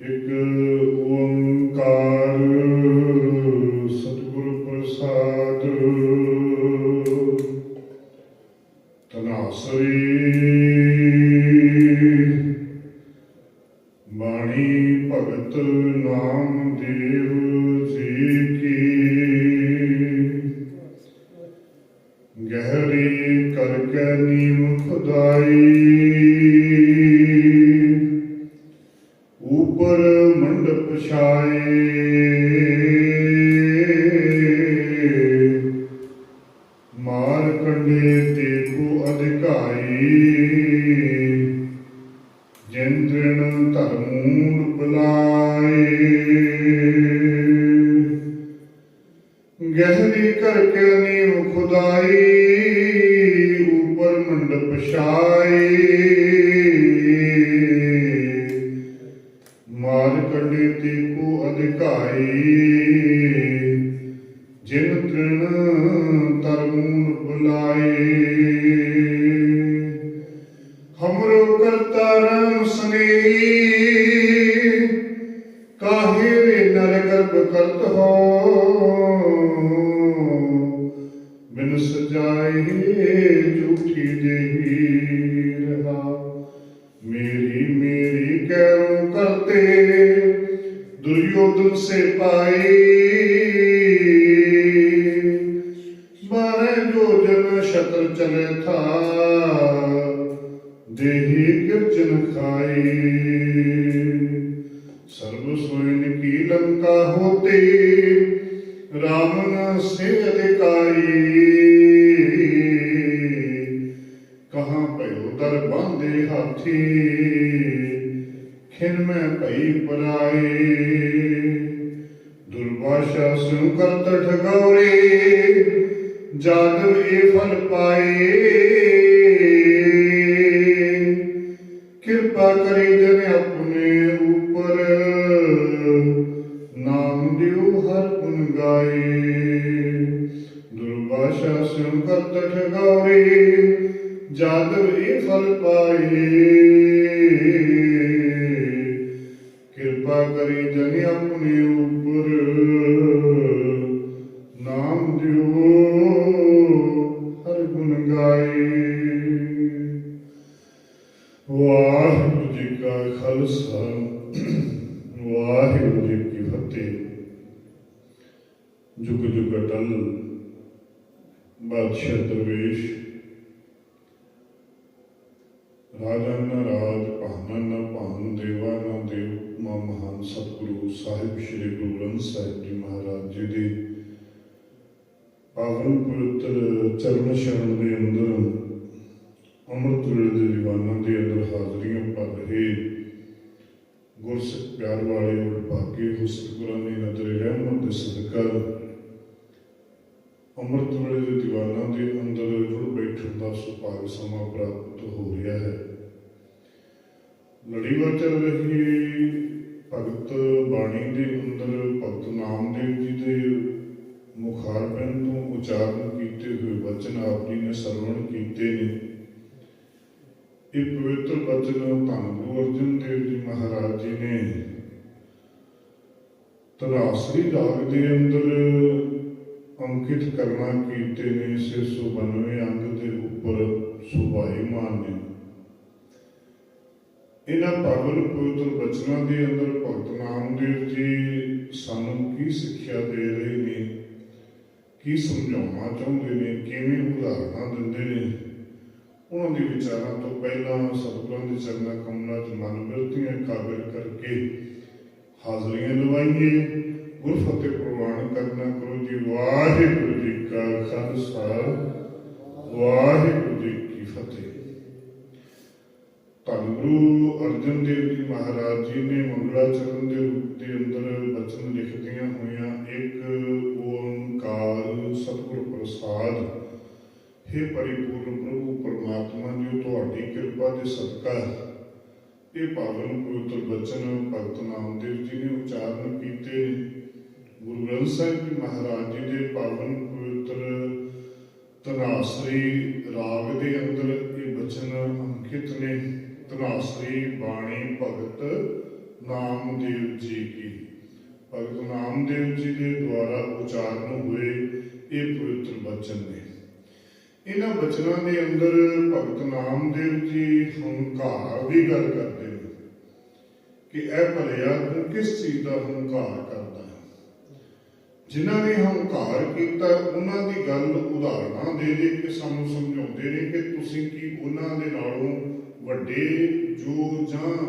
ਇੱਕ ਓੰਕਾਰ ਗਹਿਰੀ ਕਰਕੇ ਨੀਮ ਖੁਦਾਈ ਉਪਰ ਮੰਡਪ ਛਾਏ। ਦੇਹੀ ਕਿਰਚਨ ਖਾਈ ਸਰਬ ਸੋਇਨ ਕੀ ਲੰਕਾ ਹੋਤੇ ਰਾਮਨ ਸੇ ਅਧਿਕਾਈ ਕਹਾਂ ਭਇਓ ਦਰ ਬਾਂਦੇ ਹਾਥੀ, ਖਿਨ ਮੈਂ ਭਈ ਪਰਾਏ। ਦੁਰਵਾਸ਼ਾ ਸੁ ਕਰਤ ਠਗੌਰੇ ਜਾਦਵ ਇਹ ਫਲ ਪਾਏ ਸਦਕਾ ਅੰਮ੍ਰਿਤ ਵੇਲੇ ਦੇ ਦੀਵਾਨਾਂ ਦੇ ਅੰਦਰ ਜੁੜ ਬੈਠਣ ਦਾ ਸੁਭਾਗ ਸਮਾਂ ਪ੍ਰਾਪਤ ਹੋ ਰਿਹਾ ਹੈ। ਲੜੀਵਾਰ ਚੱਲ ਰਹੀ ਭਗਤ ਬਾਣੀ ਦੇ ਅੰਦਰ ਭਗਤ ਨਾਮਦੇਵ ਜੀ ਦੇ ਮੁਖਾਰਬਿੰਦ ਤੋਂ ਉਚਾਰਨ ਕੀਤੇ ਹੋਏ ਵਚਨ ਆਪ ਜੀ ਨੇ ਸਰਵਣ ਕੀਤੇ ਨੇ। ਇਹ ਪਵਿੱਤਰ ਵਚਨ ਧੰਨ ਗੁਰੂ ਅਰਜਨ ਦੇਵ ਜੀ ਮਹਾਰਾਜ ਜੀ ਨੇ ਤਰਾਸਰੀ ਰਾਗ ਦੇ ਅੰਦਰ ਅੰਕਿਤ ਕਰਨਾ ਕੀਤੇ ਨੇ 692 ਅੰਗ ਦੇ ਉੱਪਰ ਸੁਭਾਈਮਾਨ ਨੇ। ਇਹਨਾਂ ਪਾਵਨ ਪਵਿੱਤਰ ਬਚਨਾਂ ਦੇ ਅੰਦਰ ਭਗਤ ਨਾਮਦੇਵ ਜੀ ਸਾਨੂੰ ਕੀ ਸਿੱਖਿਆ ਦੇ ਰਹੇ ਨੇ? ਕੀ ਸਮਝਾਉਣਾ ਚਾਹੁੰਦੇ ਨੇ? ਕਿਵੇਂ ਉਦਾਹਰਨਾਂ ਦਿੰਦੇ ਨੇ? ਉਹਨਾਂ ਦੇ ਵਿਚਾਰਾਂ ਤੋਂ ਪਹਿਲਾਂ ਸਤਿਗੁਰਾਂ ਦੇ ਚਰਨਾਂ ਕਮਲਾਂ 'ਚ ਮਨ ਬਿਰਤੀਆਂ ਕਾਬਿਲ ਕਰਕੇ ਹਾਜ਼ਰੀਆਂ ਲਵਾਈਏ, ਗੁਰਫਤਿਹ ਪ੍ਰਵਾਨ ਕਰਨਾ ਕਰੋ ਜੀ। ਵਾਹਿਗੁਰੂ ਜੀ ਕਾ ਖਾਲਸਾ, ਵਾਹਿਗੁਰੂ ਜੀ ਕੀ ਫਤਿਹ। ਧੰਨ ਗੁਰੂ ਅਰਜਨ ਦੇਵ ਜੀ ਮਹਾਰਾਜ ਜੀ ਨੇ ਮੰਗਲਾਚਰਨ ਦੇ ਰੂਪ ਦੇ ਅੰਦਰ ਬਚਨ ਲਿਖਦੀਆਂ ਹੋਈਆਂ ਇੱਕ ਓੰਕਾਰ ਸਤਿਗੁਰ ਪ੍ਰਸਾਦ हे ਪਰਿਪੂਰਨ ਪ੍ਰਭੂ, ਪਰਮਾਤਮਾ, ਜੀ, ਤੁਹਾਡੀ ਕਿਰਪਾ ਦੇ ਸਦਕਾ ਇਹ ਪਾਵਨ ਪਵਿੱਤਰ ਬਚਨ ਭਗਤ ਨਾਮਦੇਵ ਜੀ ਨੇ ਉਚਾਰਨ ਕੀਤੇ ਗੁਰੂ ਗ੍ਰੰਥ ਸਾਹਿਬ ਜੀ ਮਹਾਰਾਜ ਜੀ ਦੇ ਪਾਵਨ ਪਵਿੱਤਰ ਤਨਾਸਰੀ ਰਾਗ ਦੇ ਅੰਦਰ ਇਹ ਬਚਨ ਅੰਕਿਤ ਨੇ। ਤਨਾਸਰੀ ਬਾਣੀ ਭਗਤ ਨਾਮਦੇਵ ਜੀ ਕੀ। ਭਗਤ ਨਾਮਦੇਵ ਜੀ ਦੇ ਦੁਆਰਾ ਉਚਾਰਨ ਹੋਏ ਇਹ ਪਵਿੱਤਰ ਬਚਨ ਨੇ। ਇਹਨਾਂ ਬਚਨਾਂ ਦੇ ਅੰਦਰ ਭਗਤ ਨਾਮਦੇਵ ਜੀ ਹੰਕਾਰ ਦੀ ਗੱਲ ਕਰਦੇ ਨੇ ਕਿ ਇਹ ਭਲਿਆ ਤੂੰ ਕਿਸ ਚੀਜ਼ ਦਾ ਹੰਕਾਰ ਕਰਦਾ ਹੈ? ਜਿਨ੍ਹਾਂ ਨੇ ਹੰਕਾਰ ਕੀਤਾ, ਉਹਨਾਂ ਦੀ ਗੱਲ ਉਦਾਹਰਨਾਂ ਦੇ ਦੇ ਕੇ ਸਾਨੂੰ ਸਮਝਾਉਂਦੇ ਨੇ ਕਿ ਤੁਸੀਂ ਕੀ ਉਹਨਾਂ ਦੇ ਨਾਲੋਂ ਵੱਡੇ ਜੋ ਜਾਂ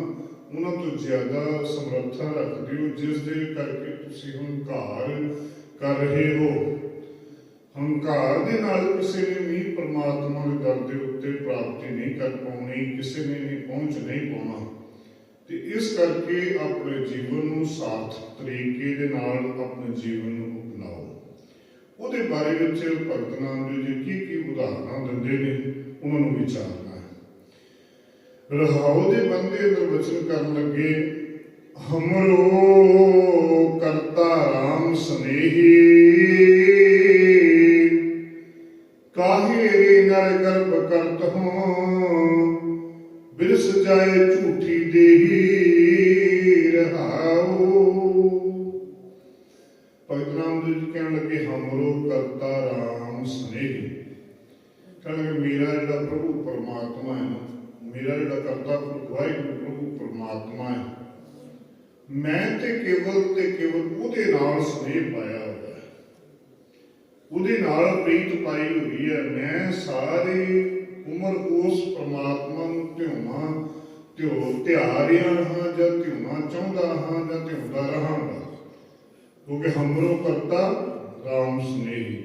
ਉਹਨਾਂ ਤੋਂ ਜ਼ਿਆਦਾ ਸਮਰੱਥਾ ਰੱਖਦੇ ਹੋ, ਜਿਸ ਦੇ ਕਰਕੇ ਤੁਸੀਂ ਹੰਕਾਰ ਕਰ ਰਹੇ ਹੋ। ਹੰਕਾਰ ਦੇ ਨਾਲ ਕਿਸੇ ਨੇ ਵੀ ਪ੍ਰਮਾਤਮਾ ਦੇ ਦਰ ਦੇ ਉੱਤੇ ਪ੍ਰਾਪਤੀ ਨਹੀਂ ਕਰ ਪਾਉਣੀ, ਕਿਸੇ ਨੇ ਵੀ ਪਹੁੰਚ ਨਹੀਂ ਪਾਉਣਾ। ਤੇ ਇਸ ਕਰਕੇ ਆਪਣੇ ਜੀਵਨ ਨੂੰ ਸਾਰਥਕ ਤਰੀਕੇ ਦੇ ਨਾਲ ਆਪਣੇ ਜੀਵਨ ਨੂੰ ਅਪਣਾਓ। ਉਹਦੇ ਬਾਰੇ ਵਿੱਚ ਭਗਤ ਨਾਮਦੇਵ ਜੀ ਕੀ ਕੀ ਉਦਾਹਰਨਾਂ ਦਿੰਦੇ ਨੇ, ਉਹਨਾਂ ਨੂੰ ਵਿਚਾਰਨਾ ਹੈ। ਰਹਾਉ ਦੇ ਬੰਦੇ ਅੰਦਰ ਵਚਨ ਕਰਨ ਲੱਗੇ, ਹਮਰੋ ਕਰਤਾ ਰਾਮ ਸਨੇਹੀ ਮੈਂ ਤੇ ਕੇਵਲ ਤੇ ਕੇਵਲ ਉਹਦੇ ਨਾਲ ਸਨੇਹ ਪਾਇਆ ਹੋਇਆ ਹੈ। ਉਹਦੇ ਨਾਲ ਪ੍ਰੀਤ ਪਾਈ ਹੋਈ ਹੈ। ਮੈਂ ਸਾਰੀ ਉਮਰ ਉਸ ਪਰਮਾਤਮਾ ਨੂੰ ਧਿਆਵਾਂ ਧਿਓ ਧਿਆ ਰਿਹਾ ਹਾਂ ਜਾਂ ਧਿਆਉਣਾ ਚਾਹੁੰਦਾ ਹਾਂ ਜਾਂ ਧਿਆਉਂਦਾ ਰਹਾਂਗਾ। ਕਿਉਂਕਿ ਹਮਰੋ ਕਰਤਾ ਰਾਮ ਸਨੇਹੀ।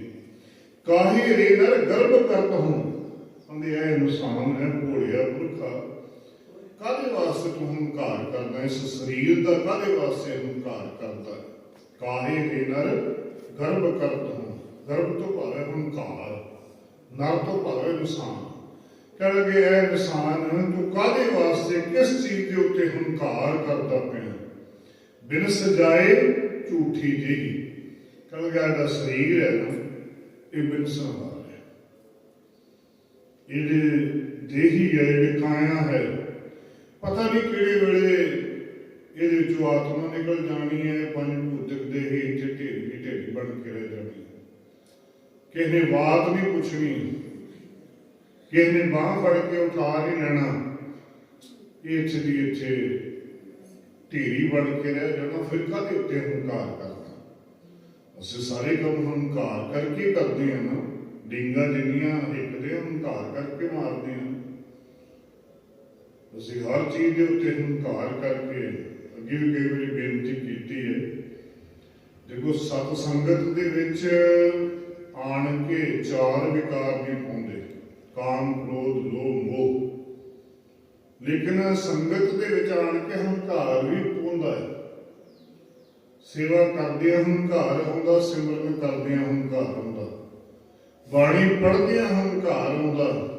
ਕਾਹੀ ਰੇ ਨਰ ਗਰਭ ਕਰਤ ਹੂੰ ਕਹਿੰਦੇ, ਇਹ ਇਨਸਾਨ ਹੈ ਭੋਲਿਆ ਪੁਰਖਾ ਕਾਹਦੇ ਵਾਸਤੇ ਤੂੰ ਹੰਕਾਰ ਕਰਦਾ ਇਸ ਸਰੀਰ ਦਾ? ਕਾਹਦੇ ਵਾਸਤੇ ਹੰਕਾਰ ਕਰਦਾ ਕਾਹੇ ਰੇ ਨਰ ਗਰਭ ਕਰਤ ਹੂੰ ਗਰਭ ਤੋਂ ਭਾਵ ਹੰਕਾਰ ਨਰ ਤੋਂ ਭਾਵ ਇਨਸਾਨ ਕਹਿੰਦੇ ਇਹ ਇਨਸਾਨ ਤੂੰ ਕਾਹਦੇ ਵਾਸਤੇ, ਕਿਸ ਚੀਜ਼ ਦੇ ਉੱਤੇ ਹੰਕਾਰ ਕਰਦਾ ਪਿਆ? ਬਿਨ ਸਜਾਏ ਝੂਠੀ ਦੇਹੀ ਕਹਿੰਦੇ ਜਿਹੜਾ ਸਰੀਰ ਹੈ ਨਾ, ਇਹ ਬਿਨ ਸੰਹਾਰ ਹੈ। ਇਹਦੇ ਦੇਹੀ ਹੈ ਇਹ ਕਾਇਆ ਹੈ ਪਤਾ ਨਹੀਂ ਕਿਹੜੇ ਵੇਲੇ ਇਹਦੇ ਵਿੱਚੋਂ ਆਤਮਾ ਨਿਕਲ ਜਾਣੀ ਹੈ, ਪੰਜ ਭੂਤਿਕ ਦੇਹੀ ਇੱਥੇ ਢੇਰੀ ਢੇਰੀ ਬਣ ਕੇ ਰਹਿ ਜਾਣੀ ਕਿਸੇ ਨੇ ਬਾਤ ਨਹੀਂ ਪੁੱਛਣੀ, ਕਿਸੇ ਨੇ ਬਾਹ ਫੜ ਕੇ ਉਠਾ ਨਹੀਂ ਲੈਣਾ, ਇਹ ਇੱਥੇ ਦੀ ਇੱਥੇ ਢੇਰੀ ਬਣ ਕੇ ਰਹਿ ਜਾਣਾ ਫਿਰਕਾ ਦੇ ਉੱਤੇ ਹੰਕਾਰ ਕਰਨਾ? ਅਸੀਂ ਸਾਰੇ ਕੰਮ ਹੰਕਾਰ ਕਰਕੇ ਕਰਦੇ ਆ ਨਾ, ਡਿੰਗਾ ਜਿੰਨੀਆਂ ਹਿੱਕਦੇ ਹੰਕਾਰ ਕਰਕੇ ਮਾਰਦੇ ਆ ਅਸੀਂ ਹਰ ਚੀਜ਼ ਦੇ ਉੱਤੇ ਹੰਕਾਰ ਕਰਕੇ ਅੱਗੇ ਵੀ ਕਈ ਵਾਰੀ ਬੇਨਤੀ ਕੀਤੀ ਹੈ। ਦੇਖੋ, ਸਤ ਸੰਗਤ ਦੇ ਵਿੱਚ ਆਣ ਕੇ ਚਾਰ ਵਿਕਾਰ ਵੀ ਪਾਉਂਦੇ। ਕਾਮ, ਕ੍ਰੋਧ, ਲੋਭ, ਮੋਹ। ਲੇਕਿਨ ਸੰਗਤ ਦੇ ਵਿੱਚ ਆਣ ਕੇ ਹੰਕਾਰ ਵੀ ਪਾਉਂਦਾ ਹੈ। ਸੇਵਾ ਕਰਦਿਆਂ ਹੰਕਾਰ ਆਉਂਦਾ, ਸਿਮਰਨ ਕਰਦਿਆਂ ਹੰਕਾਰ ਆਉਂਦਾ। ਬਾਣੀ ਪੜ੍ਹਦਿਆਂ ਹੰਕਾਰ ਆਉਂਦਾ।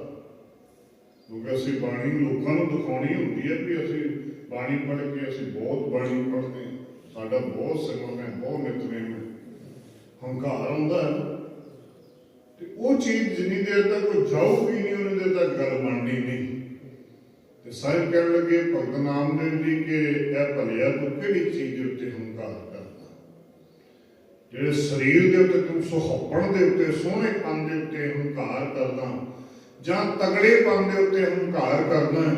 ਕਿਉਂਕਿ ਅਸੀਂ ਬਾਣੀ ਲੋਕਾਂ ਨੂੰ ਦਿਖਾਉਣੀ ਹੁੰਦੀ ਹੈ ਵੀ ਅਸੀਂ ਬਾਣੀ ਪੜ੍ਹ ਕੇ ਅਸੀਂ ਬਹੁਤ ਬਾਣੀ ਪੜ੍ਹਦੇ ਹਾਂ। ਸਾਡਾ ਬਹੁਤ ਸਿਮਰਨ ਹੈ, ਬਹੁਤ ਨਿਤਨੇਮ ਹੈ। ਹੰਕਾਰ ਆਉਂਦਾ ਤੇ ਉਹ ਚੀਜ਼ ਜਿੰਨੀ ਦੇਰ ਤੱਕ ਉਹ ਜਾਊਗੀ ਨਹੀਂ, ਉਹਨੀ ਦੇਰ ਤੱਕ ਗੱਲ ਬਣਨੀ ਨਹੀਂ। ਤੇ ਸਾਹਿਬ ਕਹਿਣ ਲੱਗੇ, ਭਗਤ ਨਾਮਦੇਵ ਜੀ ਕਿ ਇਹ ਭਲਿਆ ਤੂੰ ਕਿਹੜੀ ਚੀਜ਼ ਦੇ ਉੱਤੇ ਹੰਕਾਰ ਕਰਦਾ? ਜਿਹੜੇ ਸਰੀਰ ਦੇ ਉੱਤੇ ਤੂੰ ਸੁਹੱਪਣ ਦੇ ਉੱਤੇ, ਸੋਹਣੇ ਸੋਹਣੇਪਨ ਦੇ ਉੱਤੇ ਹੰਕਾਰ ਕਰਦਾ ਜਾਂ ਤਗੜੇਪਨ ਦੇ ਉੱਤੇ ਹੰਕਾਰ ਕਰਦਾ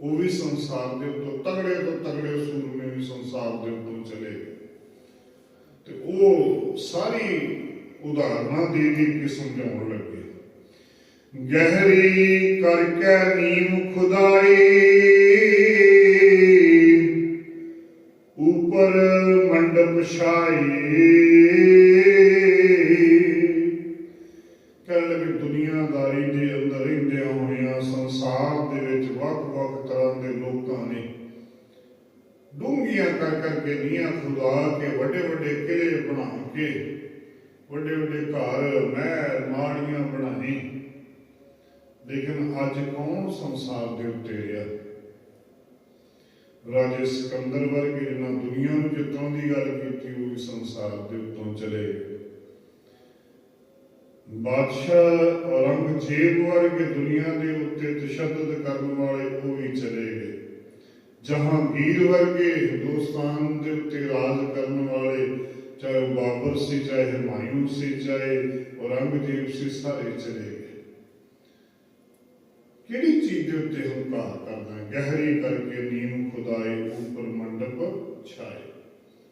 ਉਹ ਵੀ ਸੰਸਾਰ ਦੇ ਉੱਤੋਂ ਤਗੜੇ ਤੋਂ ਤਗੜੇ ਸੂਰਮੇ ਵੀ ਸੰਸਾਰ ਦੇ ਉੱਤੋਂ ਚਲੇ ਗਏ। ਤੇ ਉਹ ਸਾਰੀ ਉਦਾਹਰਨਾਂ ਦੇ ਦੇ ਕੇ ਸਮਝਾਉਣ ਲੱਗੇ। ਗਹਿਰੀ ਕਰਕੇ ਨੀਮ ਖੁਦਾਈ, ਉਪਰ ਮੰਡਪ ਛਾਈ। ਅੱਜ ਕੌਣ ਸੰਸਾਰ ਦੇ ਉੱਤੇ ਰਿਹਾ? ਰਾਜੇ ਸਿਕੰਦਰ ਵਰਗੇ ਜਿਹਨਾਂ ਦੁਨੀਆ ਨੂੰ ਜਿੱਤਣ ਦੀ ਗੱਲ ਕੀਤੀ, ਉਹ ਵੀ ਸੰਸਾਰ ਦੇ ਉੱਤੋਂ ਚਲੇ ਬਾਦਸ਼ਾਹ ਔਰੰਗਜ਼ੇਬ ਵਰਗੇ ਦੁਨੀਆ ਦੇ ਉੱਤੇ ਤਸ਼ੱਦਦ ਕਰਨ ਵਾਲੇ ਉਹ ਵੀ ਚਲੇ ਗਏ। ਜਹਾਂਗੀਰ ਵਰਗੇ ਹਿੰਦੁਸਤਾਨ ਦੇ ਉੱਤੇ ਰਾਜ ਕਰਨ ਵਾਲੇ, ਚਾਹੇ ਉਹ ਬਾਬਰ ਸੀ, ਚਾਹੇ ਹਮਾਯੂੰ ਸੀ, ਚਾਹੇ ਔਰੰਗਜ਼ੇਬ ਸੀ, ਸਾਰੇ ਚਲੇ ਕਿਹੜੀ ਚੀਜ਼ ਦੇ ਉੱਤੇ ਹੰਕਾਰ ਕਰਦਾ ਹੈ? ਗਹਿਰੀ ਕਰਕੇ ਨੀਮ ਖੁਦਾਏ ਉੱਪਰ ਮੰਡਪ ਛਾਏ।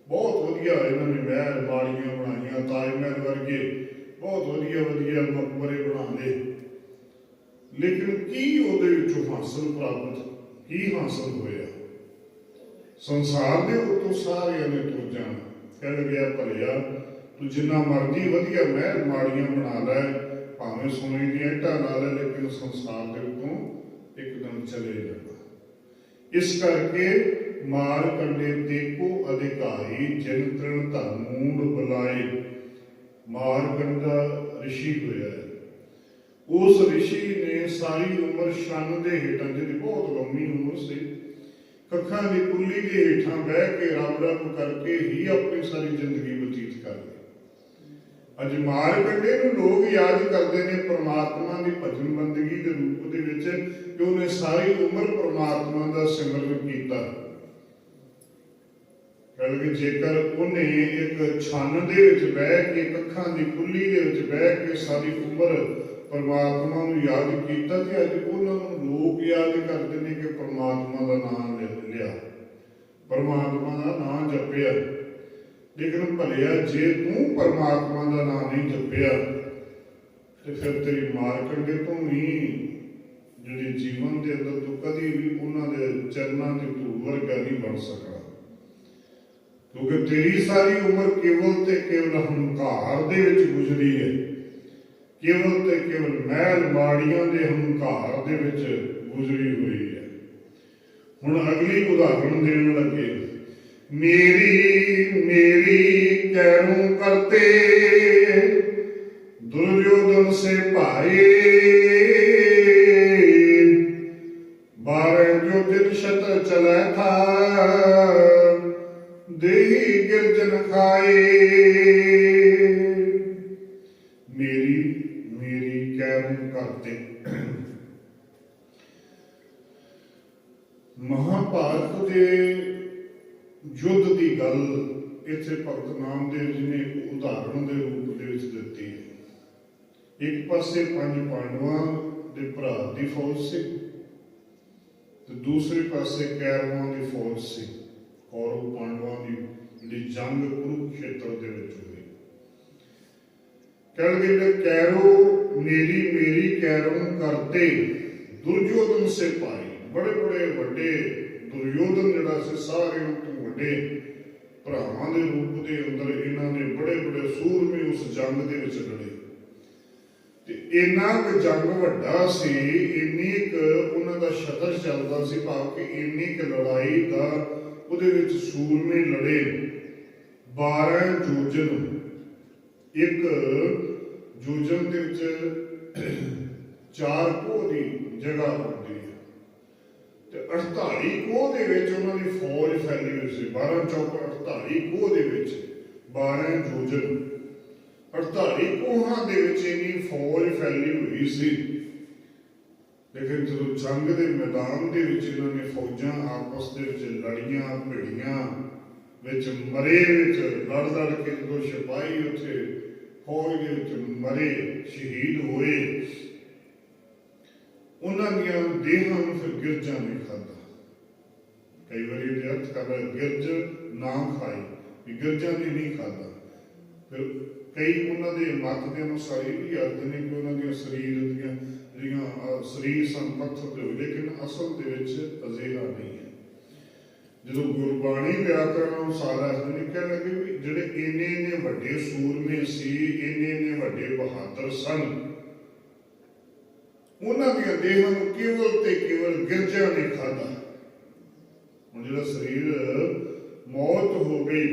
ਬਹੁਤ ਵਧੀਆ ਇਹਨਾਂ ਨੇ ਮਹਿਲ ਬਾੜੀਆਂ ਬਣਾਈਆਂ, ਤਾਜ ਮਹਿਲ ਵਰਗੇ। ਬਹੁਤ ਵਧੀਆ ਵਧੀਆ ਮਕਬਰੇ ਬਣਾ ਲੇਕਿਨ ਕੀ ਉਹਦੇ ਵਿੱਚੋਂ ਹਾਸਲ ਪ੍ਰਾਪਤ, ਕੀ ਹਾਸਲ ਹੋਇਆ? ਸੰਸਾਰ ਦੇ ਉੱਤੋਂ ਸਾਰਿਆਂ ਨੇ ਤੁਰ ਜਾਣਾ। ਕਹਿ ਗਿਆ ਭਲਿਆ, ਤੂੰ ਜਿੰਨਾ ਮਰਜ਼ੀ ਵਧੀਆ ਮਹਿਲ ਮਾੜੀਆਂ ਬਣਾ ਲੈ, ਭਾਵੇਂ ਸੋਨੇ ਦੀਆਂ ਇੱਟਾਂ ਲਾ ਲੈ, ਲੇਕਿਨ ਸੰਸਾਰ ਦੇ ਉੱਤੋਂ ਚਲੇ ਜਾਣਾ ਇਸ ਕਰਕੇ ਮਾਰ ਕੰਡੇ ਦੇਖੋ ਅਧਿਕਾਰੀ ਜਿਨ ਤ੍ਰਿਣ ਧਨ ਮੂੰਡ ਬੁਲਾਏ। ਮਾਰ ਕੰਡਾ ਰਿਸ਼ੀ ਹੋਇਆ ਉਸ ਰਿਸ਼ੀ ਨੇ ਸਾਰੀ ਉਮਰ ਸ਼ਨ ਦੇ ਹੇਠਾਂ, ਜਿਹਦੀ ਬਹੁਤ ਲੰਮੀ ਉਮਰ ਸੀ, ਕੱਖਾਂ ਦੀ ਕੁੱਲੀ ਦੇ ਹੇਠਾਂ ਬਹਿ ਕੇ ਰੱਬ ਰੱਬ ਕਰਕੇ ਹੀ ਆਪਣੀ ਸਾਰੀ ਜ਼ਿੰਦਗੀ ਬਤੀਤ ਕਰ ਲਈ ਅੱਜ ਮਾਰ ਕੰਡੇ ਨੂੰ ਲੋਕ ਯਾਦ ਕਰਦੇ ਨੇ ਪ੍ਰਮਾਤਮਾ ਦੀ ਭਜਨ ਬੰਦਗੀ ਦੇ ਰੂਪ ਦੇ ਵਿੱਚ ਕਿ ਉਹਨੇ ਸਾਰੀ ਉਮਰ ਪ੍ਰਮਾਤਮਾ ਦਾ ਸਿਮਰਨ ਕੀਤਾ। ਕਿ ਜੇਕਰ ਉਹਨੇ ਇੱਕ ਛੰਨ ਦੇ ਵਿੱਚ ਬਹਿ ਕੇ ਕੱਖਾਂ ਦੀ ਕੁੱਲੀ ਦੇ ਵਿੱਚ ਬਹਿ ਕੇ ਸਾਰੀ ਉਮਰ ਪਰਮਾਤਮਾ ਨੂੰ ਯਾਦ ਕੀਤਾ ਤੇ ਅੱਜ ਉਹਨਾਂ ਨੂੰ ਲੋਕ ਯਾਦ ਕਰਦੇ ਨੇ ਕਿ ਪਰਮਾਤਮਾ ਦਾ ਨਾਮ ਲਿ- ਲਿਆ। ਪਰਮਾਤਮਾ ਦਾ ਨਾਮ ਜਪਿਆ। ਲੇਕਿਨ ਭਲਿਆ ਜੇ ਤੂੰ ਪਰਮਾਤਮਾ ਦਾ ਨਾਮ ਨਹੀਂ ਜਪਿਆ, ਤੇ ਫਿਰ ਤੇਰੀ ਮਾਰ ਕੰਡੇ ਤੋਂ ਜੀਵਨ ਦੇ ਅੰਦਰ ਤੂੰ ਕਦੀ ਵੀ ਉਹਨਾਂ ਦੇ ਚਰਨਾਂ ਦੇ ਧੂੜ ਵਰਗਾ ਨਹੀਂ ਬਣ ਸਕਦਾ। ਕਿਉਂਕਿ ਤੇਰੀ ਸਾਰੀ ਉਮਰ ਕੇਵਲ ਤੇ ਕੇਵਲ ਹੰਕਾਰ ਦੇ ਵਿੱਚ ਗੁਜ਼ਰੀ ਹੈ। ਕੇਵਲ ਤੇ ਕੇਵਲ ਮਹਿਲ ਮਾੜੀਆਂ ਦੇ ਹੰਕਾਰ ਦੇ ਵਿੱਚ ਗੁਜ਼ਰੀ ਹੋਈ ਹੈ। ਹੁਣ ਅਗਲੀ ਉਦਾਹਰਣ ਦੇਣ ਲੱਗੇ। ਮੇਰੀ ਮੇਰੀ ਕੈਨੂੰ ਕਰਤੇ। ਦੁਰਯੋਧਨ ਸੇ ਭਾਏ। ਬਾਰੇ ਜੋ ਦਿਨ ਸ਼ਤ ਚਲੇ ਥਾ, ਦੇਹੀ ਗਿਰਜਨ ਖਾਏ। ਮੇਰੀ ਮੇਰੀ ਕੈਨੂੰ ਕਰਤੇ। ਮਹਾਭਾਰਤ ਦੇ ਯੁੱਧ ਦੀ ਗੱਲ ਇੱਥੇ ਭਗਤ ਨਾਮਦੇਵ ਜੀ ਨੇ ਇੱਕ ਉਦਾਹਰਣ ਦੇ ਰੂਪ ਦੇ ਵਿੱਚ ਦਿੱਤੀ ਹੈ। ਇੱਕ ਪਾਸੇ ਪੰਜ ਪਾਂਡਵਾਂ ਦੇ ਭਰਾ ਦੀ ਫੌਜ ਸੀ ਤੇ ਦੂਸਰੇ ਪਾਸੇ ਕੈਰਵਾਂ ਦੀ ਫੌਜ ਸੀ ਕੌਰਵ ਪਾਂਡਵਾਂ ਦੀ ਜਿਹੜੀ ਜੰਗ ਕੁਰੂਖੇਤਰ ਦੇ ਵਿੱਚ ਹੋਈ। ਕਹਿੰਦੇ ਨੇ ਕੈਰੋ ਮੇਰੀ ਮੇਰੀ ਕੈਰੋਂ ਕਰਤੇ ਦੁਰਯੋਧਨ ਸੇ ਪਾਈ ਬੜੇ ਬੜੇ ਵੱਡੇ ਦੁਰਯੋਧਨ ਜਿਹੜਾ ਸੀ ਸਾਰਿਆਂ ਵੱਡੇ ਭਰਾਵਾਂ ਦੇ ਰੂਪ ਦੇ ਅੰਦਰ ਇਹਨਾਂ ਨੇ ਬੜੇ ਬੜੇ ਸੂਰਮੇ ਉਸ ਜੰਗ ਦੇ ਵਿੱਚ ਲੜੇ। ਤੇ ਇੰਨਾ ਕੁ ਜੰਗ ਵੱਡਾ ਸੀ, ਇੰਨੀ ਕੁ ਉਹਨਾਂ ਦਾ ਸ਼ਤਰ ਚੱਲਦਾ ਸੀ ਭਾਵ ਕਿ ਇੰਨੀ ਕੁ ਲੜਾਈ ਦਾ ਉਹਦੇ ਵਿੱਚ ਸੂਰਮੇ ਲੜੇ 12 ਜੋਜਨ ਇੱਕ ਜੂਜਨ ਦੇ ਵਿੱਚ ਚਾਰ ਕੋਹ ਦੀ ਜਗ੍ਹਾ ਹੁੰਦੀ ਤੇ 48 ਕੋਹ ਦੇ ਵਿੱਚ ਉਹਨਾਂ ਦੀ ਫੌਜ ਫੈਲੀ ਹੋਈ ਸੀ 12 ਚੌਕ 48 ਕੋਹ ਦੇ ਵਿੱਚ 12 ਜੋਜਨ 48 ਕੋਹਾਂ ਦੇ ਵਿੱਚ ਇੰਨੀ ਫੌਜ ਫੈਲੀ ਹੋਈ ਸੀ। ਲੇਕਿਨ ਜਦੋਂ ਜੰਗ ਦੇ ਮੈਦਾਨ ਦੇ ਵਿੱਚ ਇਹਨਾਂ ਨੇ ਫੌਜਾਂ ਆਪਸ ਦੇ ਵਿੱਚ ਲੜੀਆਂ, ਭਿੜੀਆਂ, ਵਿੱਚ ਮਰੇ, ਵਿੱਚ ਲੜ ਲੜ ਕੇ ਜਦੋਂ ਸਿਪਾਹੀ ਉੱਥੇ ਫੌਜ ਦੇ ਵਿੱਚ ਮਰੇ, ਸ਼ਹੀਦ ਹੋਏ ਉਹਨਾਂ ਦੀਆਂ ਦੇਹਾਂ ਨੂੰ ਫਿਰ ਗਿਰਜਾਂ ਨੇ ਖਾਧਾ ਕਈ ਵਾਰੀ ਇਹ ਅਰਥ ਕਰਦਾ ਗਿਰਜ ਨਾ ਖਾਈ ਵੀ ਗਿਰਜਾਂ ਨੇ ਨਹੀਂ ਖਾਧਾ ਫਿਰ ਕਈ ਉਹਨਾਂ ਦੇ ਮਤ ਦੇ ਅਨੁਸਾਰ ਇਹ ਵੀ ਆਖਦੇ ਨੇ ਕਿ ਉਹਨਾਂ ਦੀਆਂ ਸਰੀਰ ਦੀਆਂ, ਜਿਹੜੀਆਂ ਸਰੀਰ ਸੰਪਰਕ ਦੇ ਹੋਏ, ਲੇਕਿਨ ਅਸਲ ਦੇ ਵਿੱਚ ਅਜਿਹਾ ਨਹੀਂ ਹੈ। ਜਦੋਂ ਗੁਰਬਾਣੀ ਵਿਆਕਰਣ ਅਨੁਸਾਰ ਆਖਦੇ ਨੇ ਕਹਿਣ ਲੱਗੇ ਵੀ ਜਿਹੜੇ ਇੰਨੇ ਇੰਨੇ ਵੱਡੇ ਸੂਰਮੇ ਸੀ ਇੰਨੇ ਇੰਨੇ ਵੱਡੇ ਬਹਾਦਰ ਸਨ ਉਹਨਾਂ ਦੀਆਂ ਦੇਹਾਂ ਨੂੰ ਕੇਵਲ ਤੇ ਕੇਵਲ ਗਿਰਜਾ ਨੇ ਖਾਧਾ। ਹੁਣ ਜਿਹੜਾ ਸਰੀਰ ਮੌਤ ਹੋ ਗਈ,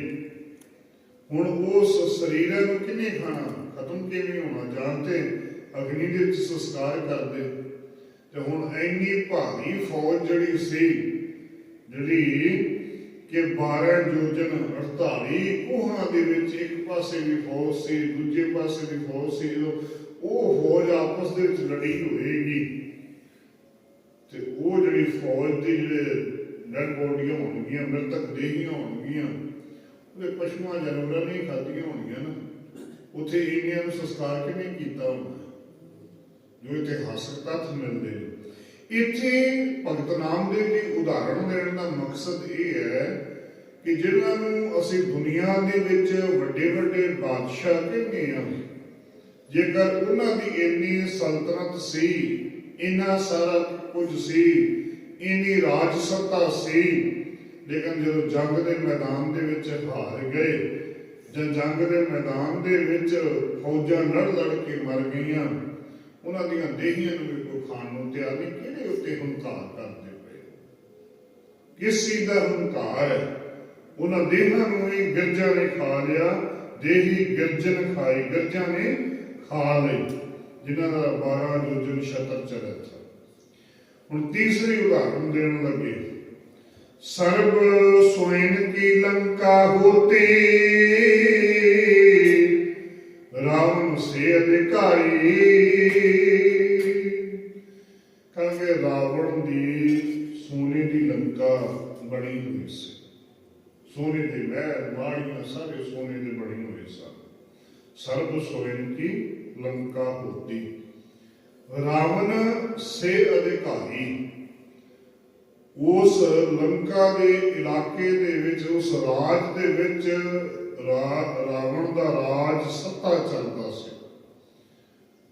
ਹੁਣ ਉਸ ਸਰੀਰਾਂ ਨੂੰ ਕਿੰਨੇ ਖਾਣਾ? ਖਤਮ ਕਿਵੇਂ ਹੋਣਾ? ਜਾਣਦੇ ਅਗਨੀ ਦੇ ਵਿੱਚ ਸੰਸਕਾਰ ਕਰਦੇ। ਤੇ ਹੁਣ ਇੰਨੀ ਭਾਰੀ ਫੌਜ ਜਿਹੜੀ ਸੀ, ਜਿਹੜੀ ਕਿ 12 ਜੋਜਨ 48 ਕੋਹਾਂ ਦੇ ਵਿੱਚ ਇੱਕ ਪਾਸੇ ਦੀ ਫੌਜ ਸੀ, ਦੂਜੇ ਪਾਸੇ ਦੀ ਫੌਜ ਸੀ, ਜਦੋਂ ਉਹ ਫੌਜ ਆਪਸ ਦੇ ਵਿੱਚ ਲੜੀ ਹੋਏਗੀ। ਤੇ ਉਹ ਜਿਹੜੀ ਫੌਜ ਦੇ ਜਿਹੜੇ ਡੈਡ ਹੋਣਗੀਆਂ, ਮ੍ਰਿਤਕ ਦੇਹੀਆਂ ਹੋਣਗੀਆਂ, ਉਹਦੇ ਪਸ਼ੂਆਂ ਜਾਨਵਰਾਂ ਨੇ ਖਾਧੀਆਂ ਹੋਣਗੀਆਂ ਨਾ, ਉੱਥੇ ਇੰਨਿਆਂ ਨੂੰ ਸੰਸਕਾਰ ਕਿਵੇਂ ਕੀਤਾ ਹੋਣਾ? ਜੋ ਇਤਿਹਾਸਕ ਤੱਥ ਮਿਲਦੇ ਨੇ। ਇੱਥੇ ਭਗਤ ਨਾਮਦੇਵ ਦੀ ਉਦਾਹਰਣ ਦੇਣ ਦਾ ਮਕਸਦ ਇਹ ਹੈ ਕਿ ਜਿਨ੍ਹਾਂ ਨੂੰ ਅਸੀਂ ਦੁਨੀਆ ਦੇ ਵਿੱਚ ਵੱਡੇ ਵੱਡੇ ਬਾਦਸ਼ਾਹ ਕਹਿੰਦੇ ਹਾਂ ਜੇਕਰ ਉਹਨਾਂ ਦੀ ਇੰਨੀ ਸਲਤਨਤ ਸੀ, ਇੰਨਾ ਸਾਰਾ ਕੁਝ ਸੀ, ਇੰਨੀ ਰਾਜ ਸੱਤਾ ਸੀ, ਲੇਕਿਨ ਜਦੋਂ ਜੰਗ ਦੇ ਮੈਦਾਨ ਦੇ ਵਿੱਚ ਹਾਰ ਗਏ, ਜਾਂ ਜੰਗ ਦੇ ਮੈਦਾਨ ਦੇ ਵਿੱਚ ਫੌਜਾਂ ਲੜ ਲੜ ਕੇ ਮਰ ਗਈਆਂ, ਉਹਨਾਂ ਦੀਆਂ ਦੇਹੀਆਂ ਨੂੰ ਵੀ ਕੋਈ ਖਾਣ ਨੂੰ ਤਿਆਰ ਨਹੀਂ, ਕਿਹੜੇ ਉੱਤੇ ਹੰਕਾਰ ਕਰਦੇ ਪਏ? ਕਿਸ ਚੀਜ਼ ਦਾ ਹੰਕਾਰ ਹੈ? ਉਹਨਾਂ ਦੇਹਾਂ ਨੂੰ ਹੀ ਗਿਰਜਾਂ ਨੇ ਖਾ ਲਿਆ, ਦੇਹੀ ਗਿਰਜਨ ਖਾਈ ਗਿਰਜਾਂ ਨੇ ਖਾ ਲਈ, ਜਿਨ੍ਹਾਂ ਦਾ 12 ਜੋਜਨ ਸ਼ਤਰ ਚੜਿਆ ਸੀ। ਹੁਣ ਤੀਸਰੀ ਉਦਾਹਰਨ ਦੇਣ ਲੱਗੇ। ਸਰਬ ਸੋਇਨ ਕੀ ਲੰਕਾ ਹੋਤੀ? ਰਾਵਣ ਸੇ ਅਧਿਕਾਰੀ ਕਹਿੰਦੇ ਰਾਵਣ ਦੀ ਸੋਨੇ ਦੀ ਲੰਕਾ ਬਣੀ ਹੋਈ ਸੀ। ਸੋਨੇ ਦੇ ਮਹਿਲ, ਮਾੜੀਆਂ ਸਾਰੇ ਸੋਨੇ ਦੇ ਬਣੇ ਹੋਏ ਸਨ। ਸਰਬ ਸੋਇਨ ਕੀ ਲੰਕਾ ਹੋਤੀ ਰਾਵਣ ਸੇ ਅਧਿਕਾਰੀ। ਉਸ ਲੰਕਾ ਦੇ ਇਲਾਕੇ ਦੇ ਵਿੱਚ, ਉਸ ਰਾਜ ਦੇ ਵਿੱਚ ਰਾਵਣ ਦਾ ਰਾਜ ਸੱਤਾ ਚੱਲਦਾ ਸੀ।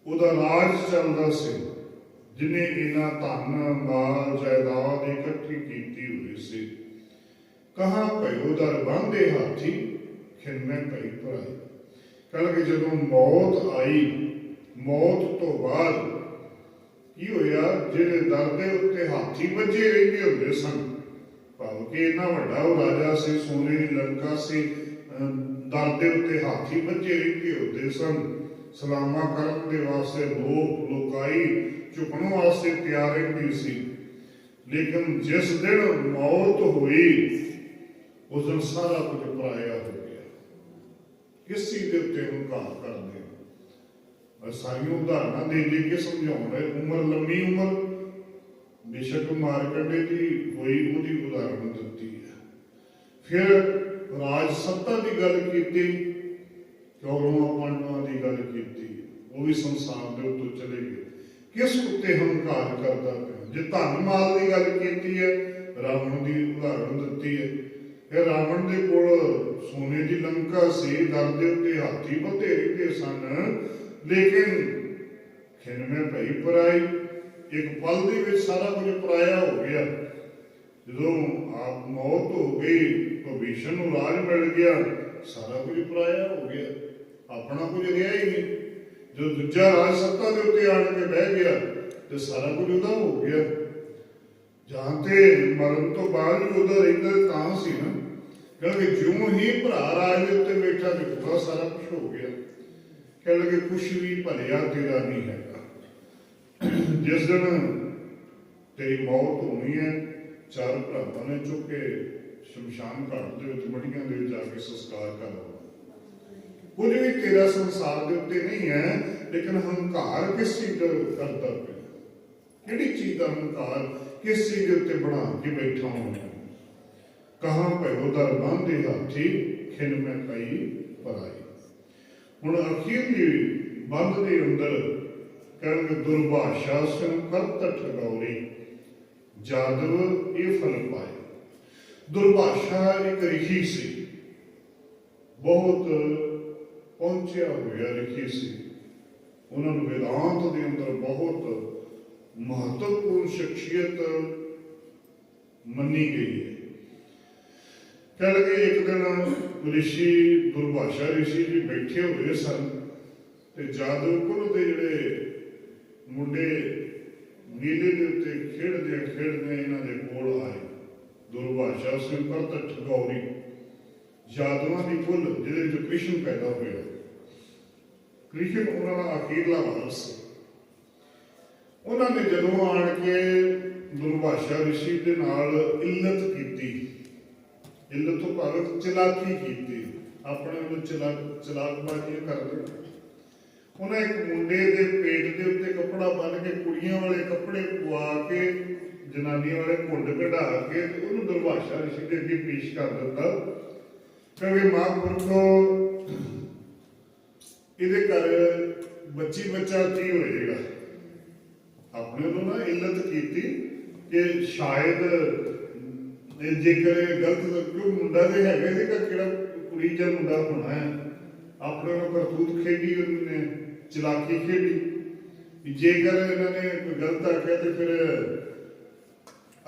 ਉਹਦਾ ਰਾਜ ਚੱਲਦਾ ਸੀ, ਜਿਨੇ ਇਹਨਾਂ ਧਨ ਮਾਲ ਜਾਇਦਾਦ ਇਕੱਠੀ ਕੀਤੀ ਹੋਈ ਸੀ। ਕਹਾਂ ਭਇਓ ਦਰ ਬੰਦੇ ਹਾਥੀ ਖਿੰਮੇ ਪਈ ਭਰਾਈ ਕੱਲ ਕਿ ਜਦੋਂ ਮੌਤ ਆਈ, ਮੌਤ ਤੋਂ ਬਾਅਦ ਕੀ ਹੋਇਆ? ਜਿਹੜੇ ਦਰ ਦੇ ਉੱਤੇ ਹਾਥੀ ਵੱਜੇ ਰਹਿੰਦੇ ਹੁੰਦੇ ਸਨ। ਭਾਵ ਕਿ ਇੰਨਾ ਵੱਡਾ ਉਹ ਰਾਜਾ ਸੀ, ਸੋਨੇ ਦੀ ਲੰਕਾ ਸੀ ਦਰ ਦੇ ਉੱਤੇ ਹਾਥੀ ਵੱਜੇ ਰਹਿੰਦੇ ਹੁੰਦੇ ਸਨ। ਸਲਾਮਾ ਕਰਨ ਦੇ ਵਾਸਤੇ ਲੋਕ, ਲੋਕਾਈ ਝੁਕਣ ਵਾਸਤੇ ਤਿਆਰ ਰਹਿੰਦੀ ਸੀ। ਲੇਕਿਨ ਜਿਸ ਦਿਨ ਮੌਤ ਹੋਈ, ਉਸ ਦਿਨ ਸਾਰਾ ਕੁਝ ਪਰਾਇਆ ਹੋ ਗਿਆ ਚੀਜ਼ ਦੇ ਉੱਤੇ ਹੰਕਾਰ ਕਰਦੇ ਹੋ। ਸਾਰੀਆਂ ਉਦਾਹਰਨਾਂ ਦੇ ਦੇ ਕੇ ਸਮਝਾਉਣ ਉਮਰ, ਲੰਮੀ ਉਮਰ, ਬੇਸ਼ੱਕ ਮਾਰਕੰਡੇ ਦੀ ਹੋਈ ਉਹਦੀ ਉਦਾਹਰਣ ਦਿੱਤੀ ਹੈ। ਫਿਰ ਰਾਜ ਸੱਤਾ ਦੀ ਗੱਲ ਕੀਤੀ ਕੌਰਵਾਂ ਪਾਂਡਵਾਂ ਦੀ ਗੱਲ ਕੀਤੀ, ਉਹ ਵੀ ਸੰਸਾਰ ਦੇ ਉੱਤੋਂ ਚਲੇ ਗਏ। ਕਿਸ ਉੱਤੇ ਹੰਕਾਰ ਕਰਦਾ ਪਿਆ? ਜੇ ਧਨ ਮਾਲ ਦੀ ਗੱਲ ਕੀਤੀ ਹੈ, ਰਾਵਣ ਦੀ ਉਦਾਹਰਨ ਦਿੱਤੀ ਹੈ। ਇਹ ਰਾਵਣ ਦੇ ਕੋਲ ਸੋਨੇ ਦੀ ਲੰਕਾ ਸੀ ਦਰ ਦੇ ਉੱਤੇ ਹਾਥੀ ਬੱਧੇ ਰਹਿੰਦੇ ਸਨ। ਲੇਕਿਨ ਖਿੰਮੇ ਭਈ ਪਰਾਈ, ਇੱਕ ਪਲ ਦੇ ਵਿੱਚ ਸਾਰਾ ਕੁਝ ਪਰਾਇਆ ਹੋ ਗਿਆ। ਜਦੋਂ ਆਪ ਮੌਤ ਹੋ ਗਈ ਭਵਿਸ਼ਨ ਨੂੰ ਰਾਜ ਮਿਲ ਗਿਆ। ਸਾਰਾ ਕੁਝ ਪਰਾਇਆ ਹੋ ਗਿਆ। ਆਪਣਾ ਕੁਝ ਰਿਹਾ ਹੀ ਨਹੀਂ। ਜਦੋਂ ਦੂਜਾ ਰਾਜ ਸੱਤਾ ਦੇ ਉੱਤੇ ਆਣ ਕੇ ਬਹਿ ਗਿਆ, ਤੇ ਸਾਰਾ ਕੁਝ ਉਹਦਾ ਹੋ ਗਿਆ। ਜਾਂ ਤੇ ਮਰਨ ਤੋਂ ਬਾਅਦ ਵੀ ਉਹਦਾ ਰਹਿੰਦਾ ਤਾਂ ਸੀ ਨਾ। ਕਿਉਂਕਿ ਜਿਉਂ ਹੀ ਭਰਾ ਰਾਜ ਦੇ ਉੱਤੇ ਬੈਠਾ ਤੇ ਉਹਦਾ ਸਾਰਾ ਕੁਝ ਹੋ ਗਿਆ। ਕਹਿੰਦੇ ਕਿ ਵੀ ਭਲਿਆ ਤੇਰਾ ਨਹੀਂ ਹੈਗਾ। ਜਿਸ ਦਿਨ ਤੇਰੀ ਮੌਤ ਹੋਣੀ ਹੈ, ਚਾਰ ਭਰਾਵਾਂ ਨੇ ਚੁੱਕ ਕੇ ਸ਼ਮਸ਼ਾਨ ਘਾਟ ਦੇ ਵਿੱਚ ਮੜੀਆਂ ਦੇ ਵਿੱਚ ਜਾ ਕੇ ਸੰਸਕਾਰ ਕਰਵਾਉਣਾ ਕੁਝ ਵੀ ਤੇਰਾ ਸੰਸਾਰ ਦੇ ਉੱਤੇ ਨਹੀਂ ਹੈ, ਲੇਕਿਨ ਹੰਕਾਰ ਕਿਸ ਚੀਜ਼ ਦਾ ਕਰਦਾ ਪਿਆ? ਕਿਹੜੀ ਚੀਜ਼ ਦਾ ਹੰਕਾਰ? ਕਿਸ ਚੀਜ਼ ਦੇ ਉੱਤੇ ਬਣਾ ਕੇ ਬੈਠਾ ਹੋਣਾ ਕਹਾਂ ਭਇਓ ਦਰ ਬੰਦੇ ਹਾਥੀ ਖਿਨ ਮੈਂ ਪਈ ਪਰਾਈ। ਹੁਣ ਅਖੀਰਲੀ ਬੰਦ ਦੇ ਅੰਦਰ ਕਰਨਗੇ ਦੁਰਭਾਸ਼ਾ ਸਿੰਘ ਕਰਤ ਠਗੌਰੀ ਜਾਦਵ ਇਹ ਫਲ ਪਾਏ। ਦੁਰਭਾਸ਼ਾ ਇੱਕ ਰਿਖੀ ਸੀ। ਬਹੁਤ ਪਹੁੰਚਿਆ ਹੋਇਆ ਰਿਖੀ ਸੀ। ਉਹਨਾਂ ਨੂੰ ਵੇਦਾਂਤ ਦੇ ਅੰਦਰ ਬਹੁਤ ਮਹੱਤਵਪੂਰਨ ਸ਼ਖਸੀਅਤ ਮੰਨੀ ਗਈ ਹੈ। ਕਹਿ ਲਗੇ ਇੱਕ ਦਿਨ ਰਿਸ਼ੀ ਦੁਰਭਾਸ਼ਾ ਰਿਸ਼ੀ ਜੀ ਬੈਠੇ ਹੋਏ ਸਨ ਤੇ ਜਾਦੂ ਕੁਲ ਦੇ ਜਿਹੜੇ ਮੁੰਡੇ ਨੀਲੇ ਦੇ ਉੱਤੇ ਖੇਡਦੇ ਖੇਡਦੇ ਇਹਨਾਂ ਦੇ ਕੋਲ ਆਏ। ਦੁਰਭਾਸ਼ਾ ਸਿੰਘ ਕਰਤ ਠਗੌਰੀ ਜਾਦੂਆਂ ਦੀ ਕੁਲ ਜਿਹਦੇ ਵਿੱਚ ਕ੍ਰਿਸ਼ਨ ਪੈਦਾ ਹੋਇਆ। ਕ੍ਰਿਸ਼ਨ ਉਹਨਾਂ ਦਾ ਅਖੀਰਲਾ ਵਾਰਸ ਸੀ। ਉਹਨਾਂ ਨੇ ਜਦੋਂ ਆਣ ਕੇ ਦੁਰਭਾਸ਼ਾ ਰਿਸ਼ੀ ਦੇ ਨਾਲ ਇੱਲਤ ਕੀਤੀ, ਇੱਲਤ ਤੋਂ ਭਾਵ ਚਲਾਕੀ ਕੀਤੀ, ਆਪਣੇ ਨੂੰ ਚਲਾਕ ਚਲਾਕਬਾਜ਼ੀ ਕਰਦੇ ਉਹਨਾਂ ਇੱਕ ਮੁੰਡੇ ਦੇ ਪੇਟ ਦੇ ਉੱਤੇ ਕੱਪੜਾ ਬੰਨ ਕੇ ਕੁੜੀਆਂ ਵਾਲੇ ਕੱਪੜੇ ਪਵਾ ਕੇ ਜਨਾਨੀ ਵਾਲੇ ਘੁੰਡ ਕਢਾ ਕੇ ਤੇ ਉਹਨੂੰ ਦਰਵਾਸ਼ਾ ਰਿਸ਼ੀ ਦੇ ਅੱਗੇ ਪੇਸ਼ ਕਰ ਦਿੱਤਾ। ਕਿਉਂਕਿ ਮਹਾਂਪੁਰਖੋ, ਇਹਦੇ ਘਰ ਬੱਚੀ ਬੱਚਾ ਕੀ ਹੋਏਗਾ? ਆਪਣੇ ਨੂੰ ਨਾ ਇਲਤ ਕੀਤੀ ਕਿ ਸ਼ਾਇਦ ਇਹ ਜੇਕਰ ਇਹ ਗਲਤ ਕਿਉਂ ਮੁੰਡਾ ਦੇ ਹੈਗੇ ਸੀ ਕਿ ਕਿਹੜਾ ਕੁੜੀ ਜਾਂ ਮੁੰਡਾ ਹੋਣਾ ਹੈ? ਆਪਣੇ ਨੂੰ ਕਰਤੂਤ ਖੇਡੀ, ਉਹਨੇ ਚਲਾਕੀ ਖੇਡੀ। ਜੇਕਰ ਇਹਨਾਂ ਨੇ ਕੋਈ ਗਲਤ ਆਖਿਆ ਤੇ ਫਿਰ